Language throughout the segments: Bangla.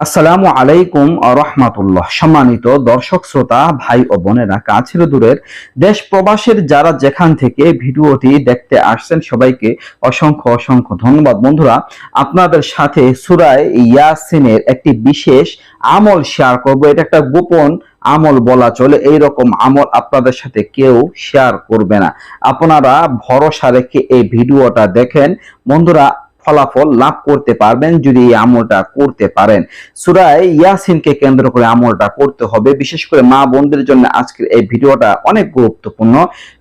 আসসালামু আলাইকুম রহমাতুল্লাহ। সম্মানিত দর্শক, শ্রোতা, ভাই ও বোনেরা, কাছের দূরের দেশ প্রবাসের যারা যেখান থেকে ভিডিওটি দেখতে আসছেন, সবাইকে অসংখ্য অসংখ্য ধন্যবাদ। বন্ধুরা, আপনাদের সাথে সুরায় ইয়াসিনের একটি বিশেষ আমল শেয়ার করব। এটা একটা গোপন আমল বলা চলে। এই রকম আমল আপনাদের সাথে কেউ শেয়ার করবে না। আপনারা ভরসা রেখে এই ভিডিওটা দেখেন। বন্ধুরা ফলাফল লাভ করতে পারবেন যদি এই আমলটা করতে পারেন। সুরায় ইয়াসিনকে কেন্দ্র করে আমলটা করতে হবে। বিশেষ করে মা বোনদের জন্য আজকের এই ভিডিওটা অনেক গুরুত্বপূর্ণ,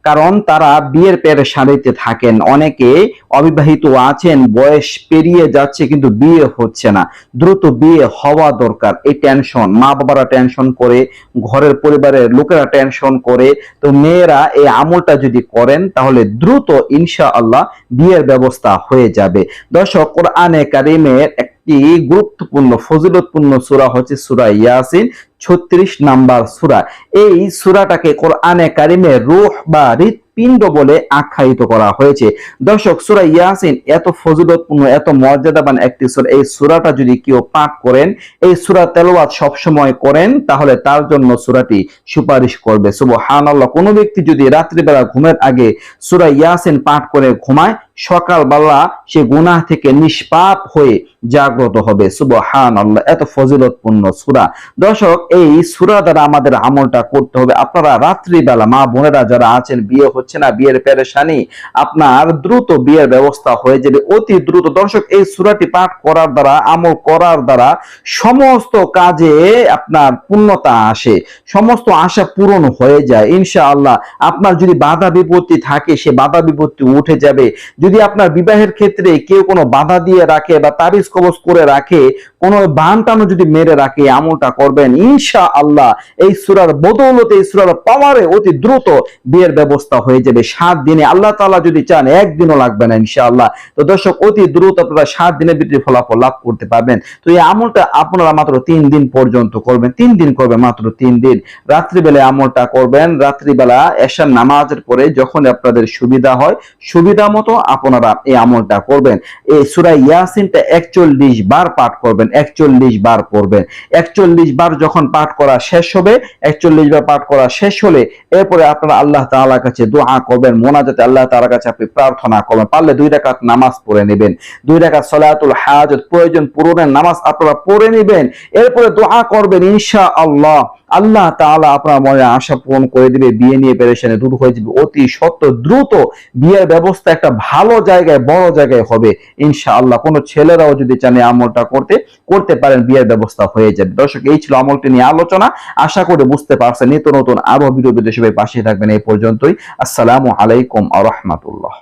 কারণ তারা বিয়ের পেরে সারিতে থাকেন। অনেকে অবিবাহিত আছেন, বয়স পেরিয়ে যাচ্ছে, কিন্তু বিয়ে হচ্ছে না। দ্রুত বিয়ে হওয়া দরকার। এই টেনশন, মা বাবারা টেনশন করে, ঘরের পরিবারের লোকেরা টেনশন করে। তো মেয়েরা এই আমলটা যদি করেন, তাহলে দ্রুত ইনশা আল্লাহ বিয়ের ব্যবস্থা হয়ে যাবে। দর্শক কোরআনে কারিমের একটি গুরুত্বপূর্ণ ফজিলতপূর্ণ সুরা হচ্ছে সূরা ইয়াসিন। ছত্রিশ নাম্বার সূরা। এই সূরাটাকে কোরআনে কারিমে রূহ বা হৃৎপিণ্ড বলে আখ্যায়িত করা হয়েছে। দর্শক, সূরা ইয়াসিন এত ফজিলতপূর্ণ, এত মর্যাদাবান একটি সূরা। এই সুরাটা যদি কেউ পাঠ করেন, এই সুরা তেলাওয়াত সব সময় করেন, তাহলে তার জন্য সুরাটি সুপারিশ করবে। সুবহানাল্লাহ, কোনো ব্যক্তি যদি রাত্রিবেলা ঘুমের আগে সুরা ইয়াসিন পাঠ করে ঘুমায়, সকালবেলা সে গুনাহ থেকে নিষ্পাপ হয়ে জাগ্রত হবে। সুবহান আল্লাহ এত ফজিলতপূর্ণ সুরা। দর্শক এই সুরা দ্বারা আমাদের আমলটা করতে হবে। আপনারা রাত্রিবেলা, মা বোনেরা যারা আছেন, বিয়ে হচ্ছে না, বিয়ের পেরেশানি, আপনার দ্রুত বিয়ের ব্যবস্থা হয়ে যাবে। অতি দ্রুত। দর্শক, এই সুরাটি পাঠ করার দ্বারা, আমল করার দ্বারা সমস্ত কাজে আপনার পূর্ণতা আসে। সমস্ত আশা পূরণ হয়ে যায়, ইনশাআল্লাহ। আপনার যদি বাধা বিপত্তি থাকে, সে বাধা বিপত্তি উঠে যাবে। যদি আপনার বিবাহের ক্ষেত্রে কেউ কোনো বাধা দিয়ে রাখে বা তাবিজ কবজ করে রাখে কোনো বানটানো যদি মেরে রাখে আমলটা করবেন ইনশা আল্লাহ এই সুরার বদৌলতে, এই সুরার পাওয়ারে অতি দ্রুত বিয়ের ব্যবস্থা হয়ে যাবে। সাত দিনে আল্লাহ তাআলা যদি চান, একদিনও লাগবে না ইনশা আল্লাহ তো দর্শক, অতি দ্রুত আপনারা সাত দিনের ভিতরে ফলাফল লাভ করতে পারবেন। তো এই আমলটা আপনারা মাত্র তিন দিন পর্যন্ত করবেন। তিন দিন করবেন মাত্র তিন দিন। রাত্রিবেলা আমলটা করবেন। রাত্রিবেলা এশার নামাজের পরে যখন আপনাদের সুবিধা হয়, সুবিধা মতো আপনারা এই আমলটা করবেন। এই সুরাই ইয়াসিনটা একচল্লিশ বার পাঠ করবেন। একচল্লিশ বার পড়বেন। একচল্লিশ বার যখন পাঠ করা শেষ হবে, একচল্লিশ বার পাঠ করা শেষ হলে এরপরে আপনারা আল্লাহ তালার কাছে দোয়া করবেন, মোনাজাতে আল্লাহ তালার কাছে আপনি প্রার্থনা করবেন। পারলে দুই রাকাত নামাজ পড়ে নেবেন। দুই রাকাত সলায়াতুল হাজত প্রয়োজন পূরণের নামাজ আপনারা পড়ে নেবেন। এরপরে দোয়া করবেন ইনশা আল্লাহ আল্লাহ তাআলা আপনার মনে আশা পূরণ করে দিবে, বিয়ে নিয়ে পেরেশানি দূর হয়ে যাবে। অতি সত্য দ্রুত বিয়ের ব্যবস্থা একটা ভালো জায়গায়, বড় জায়গায় হবে। ইনশাআল্লাহ কোনো ছেলেরাও যদি চান আমলটা করতে করতে পারেন, বিয়ের ব্যবস্থা হয়ে যাবে। দর্শক, এই ছিল আমলটি নিয়ে আলোচনা। আশা করে বুঝতে পারছেন, নিত্য নতুন আরও ভিডিও বিদেশে পাশে থাকবেন। এই পর্যন্তই। আসসালামু আলাইকুম আ রহমাতুল্লাহ।